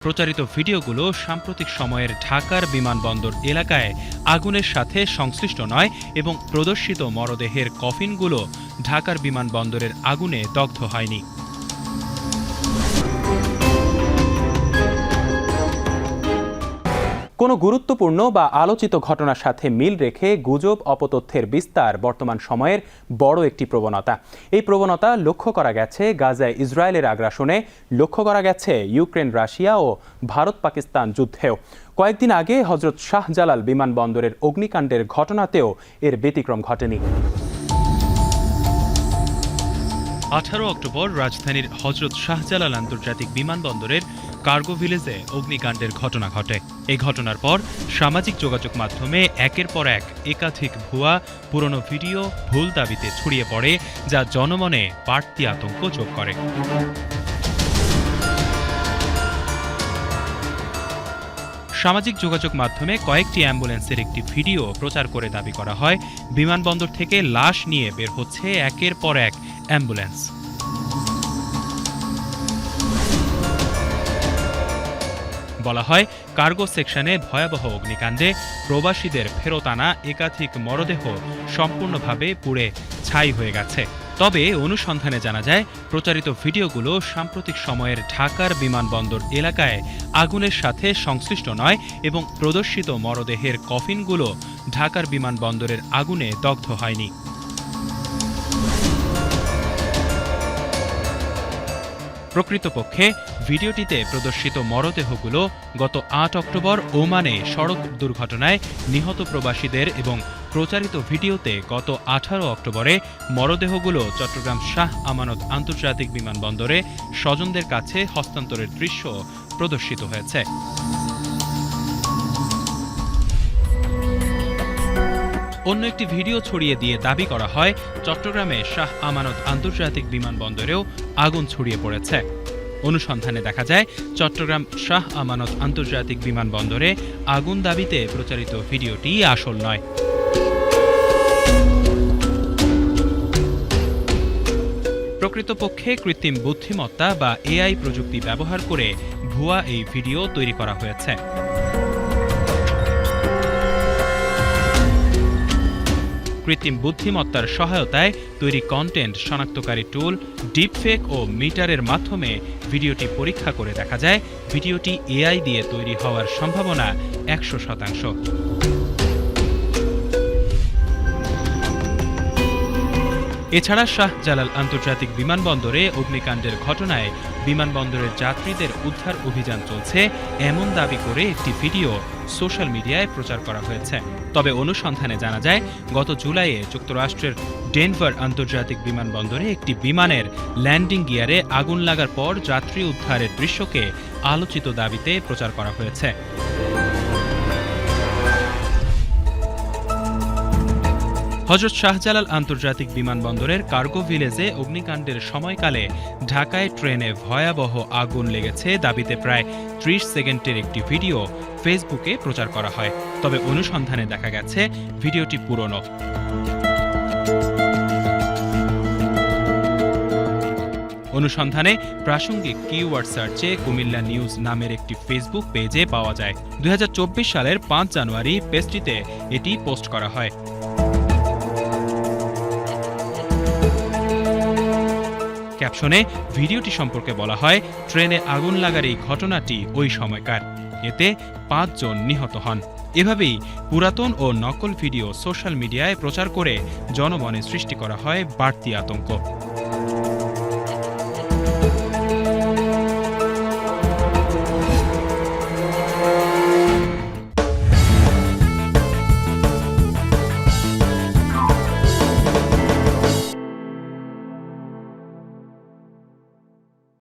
প্রচারিত ভিডিওগুলো সাম্প্রতিক সময়ের ঢাকার বিমানবন্দর এলাকায় আগুনের সাথে সংশ্লিষ্ট নয় এবং প্রদর্শিত মরদেহের কফিনগুলো ঢাকার বিমানবন্দরের আগুনে দগ্ধ হয়নি। কোনো গুরুত্বপূর্ণ বা আলোচিত ঘটনার সাথে মিল রেখে গুজব, অপতথ্যের বিস্তার বর্তমান সময়ের বড় একটি প্রবণতা। এই প্রবণতা লক্ষ্য করা গেছে গাজায় ইসরায়েলের আগ্রাসনে। লক্ষ্য করা গেছে ইউক্রেন, রাশিয়া ও ভারত, পাকিস্তান যুদ্ধেও। কয়েকদিন আগে হজরত শাহজালাল বিমানবন্দরের অগ্নিকাণ্ডের ঘটনাতেও এর ব্যতিক্রম ঘটেনি। আঠারো অক্টোবর রাজধানীর হজরত শাহজালাল আন্তর্জাতিক বিমানবন্দরের কার্গো ভিলেজে অগ্নিকাণ্ডের ঘটনা ঘটে। এই ঘটনার পর সামাজিক যোগাযোগ মাধ্যমে একের পর এক একাধিক ভুয়া, পুরনো ভিডিও, ভুল দাবিতে ছড়িয়ে পড়ে, যা জনমনে বাড়তি আতঙ্ক যোগ করে। সামাজিক যোগাযোগ মাধ্যমে কয়েকটি অ্যাম্বুলেন্সের একটি ভিডিও প্রচার করে দাবি করা হয়, বিমানবন্দর থেকে লাশ নিয়ে বের হচ্ছে একের পর এক অ্যাম্বুলেন্স। বলা হয়, কার্গো সেকশনে ভয়াবহ অগ্নিকাণ্ডে প্রবাসীদের ফেরত আনা একাধিক মরদেহ সম্পূর্ণভাবে পুড়ে ছাই হয়ে গেছে। তবে অনুসন্ধানে জানা যায়, প্রচারিত ভিডিওগুলো সাম্প্রতিক সময়ের ঢাকার বিমানবন্দর এলাকায় আগুনের সাথে সংশ্লিষ্ট নয় এবং প্রদর্শিত মরদেহের কফিনগুলো ঢাকার বিমানবন্দরের আগুনে দগ্ধ হয়নি। প্রকৃতপক্ষে ভিডিওটিতে প্রদর্শিত মরদেহগুলো গত আট অক্টোবর ওমানে সড়ক দুর্ঘটনায় নিহত প্রবাসীদের এবং প্রচারিত ভিডিওতে গত আঠারো অক্টোবরে মরদেহগুলো চট্টগ্রাম শাহ আমানত আন্তর্জাতিক বিমানবন্দরে স্বজনদের কাছে হস্তান্তরের দৃশ্য প্রদর্শিত হয়েছে। অন্য একটি ভিডিও ছড়িয়ে দিয়ে দাবি করা হয়, চট্টগ্রামে শাহ আমানত আন্তর্জাতিক বিমানবন্দরেও আগুন ছড়িয়ে পড়েছে। অনুসন্ধানে দেখা যায়, চট্টগ্রাম শাহ আমানত আন্তর্জাতিক বিমানবন্দরে আগুন দাবিতে প্রচারিত ভিডিওটি আসল নয়। প্রকৃতপক্ষে কৃত্রিম বুদ্ধিমত্তা বা এআই প্রযুক্তি ব্যবহার করে ভুয়া এই ভিডিও তৈরি করা হয়েছে। কৃত্রিম বুদ্ধিমত্তার সহায়তায় তৈরি কন্টেন্ট শনাক্তকারী টুল ডিপফেক ও মিটারের মাধ্যমে ভিডিওটি পরীক্ষা করে দেখা যায়। ভিডিওটি এআই দিয়ে তৈরি হওয়ার সম্ভাবনা একশো শতাংশ। এছাড়া শাহজালাল আন্তর্জাতিক বিমানবন্দরে অগ্নিকাণ্ডের ঘটনায় বিমানবন্দরের যাত্রীদের উদ্ধার অভিযান চলছে। এমন দাবি করে একটি ভিডিও সোশ্যাল মিডিয়ায় প্রচার করা হয়েছে। তবে অনুসন্ধানে জানা যায়, গত জুলাইয়ে যুক্তরাষ্ট্রের ডেনভার আন্তর্জাতিক বিমানবন্দরে একটি বিমানের ল্যান্ডিং গিয়ারে আগুন লাগার পর যাত্রী উদ্ধারের দৃশ্যকে আলোচিত দাবিতে প্রচার করা হয়েছে। হজরত শাহজালাল আন্তর্জাতিক বিমানবন্দরের কার্গো ভিলেজে অগ্নিকাণ্ডের সময়কালে ঢাকায় ট্রেনে ভয়াবহ আগুন লেগেছে দাবিতে প্রায় ত্রিশ সেকেন্ডের একটি ভিডিও ফেসবুকে প্রচার করা হয়। তবে অনুসন্ধানে দেখা গেছে, ভিডিওটি পুরনো। অনুসন্ধানে প্রাসঙ্গিক কিওয়ার্ড সার্চে কুমিল্লা নিউজ নামের একটি ফেসবুক পেজে পাওয়া যায়। দুই হাজার চব্বিশ সালের পাঁচ জানুয়ারি পেজটিতে এটি পোস্ট করা হয়। ক্যাপশনে ভিডিওটি সম্পর্কে বলা হয়, ট্রেনে আগুন লাগার এই ঘটনাটি ওই সময়কার। এতে পাঁচজন নিহত হন। এভাবেই পুরাতন ও নকল ভিডিও সোশ্যাল মিডিয়ায় প্রচার করে জনমনে সৃষ্টি করা হয় বাড়তি আতঙ্ক।